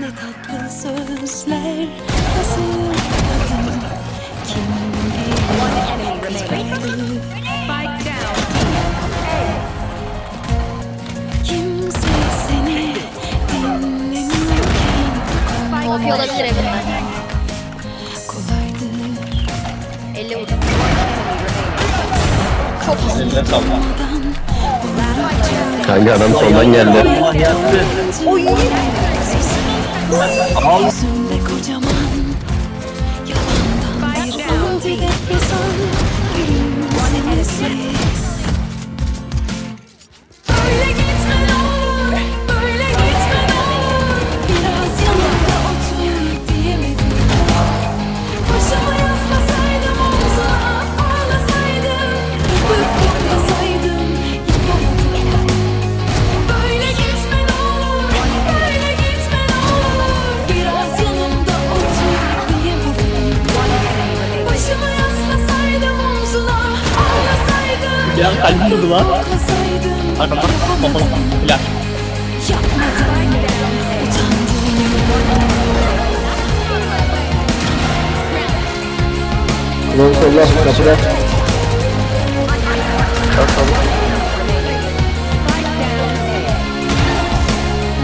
Ne tatlı sözler hazırladım Kim bilir. Kimse seni dinlemiyorken OP olabilir evimden. Kolaydı 50 vurdum. Eline sağlık. Kanka adam soldan geldi. Yüzümde kocaman Ya kalbim durdu lan. Arkadan kapalı. Utandım Ulan solda kapıda.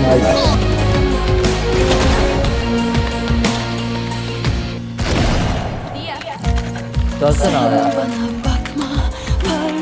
Nice. Dönsene abi.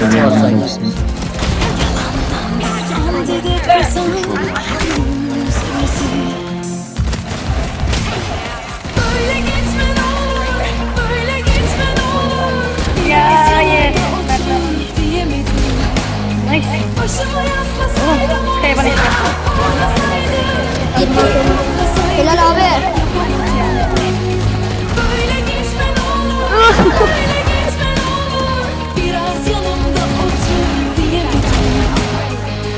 Gülümsemesi Böyle gitme ne olur, böyle gitme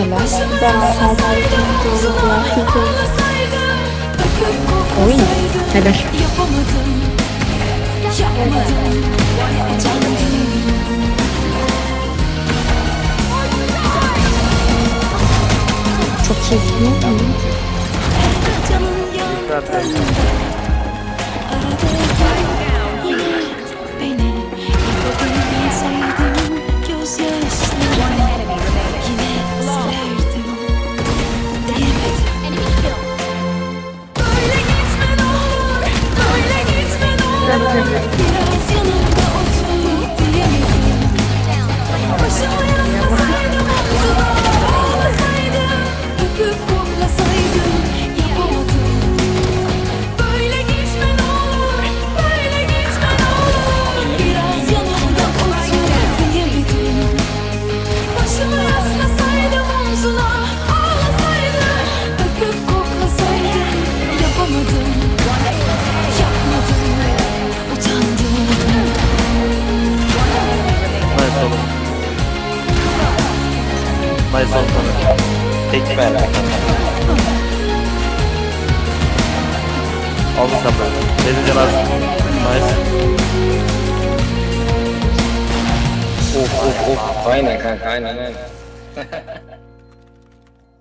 Ağlasaydım Öpüp koklasaydım Yapamadım, yapmadım Utandım Çok iyi. Canım yandı 那你 Tek ver. Aldın sen. Dedi can az. Nice. Of of of. Aynen kanka aynen aynen.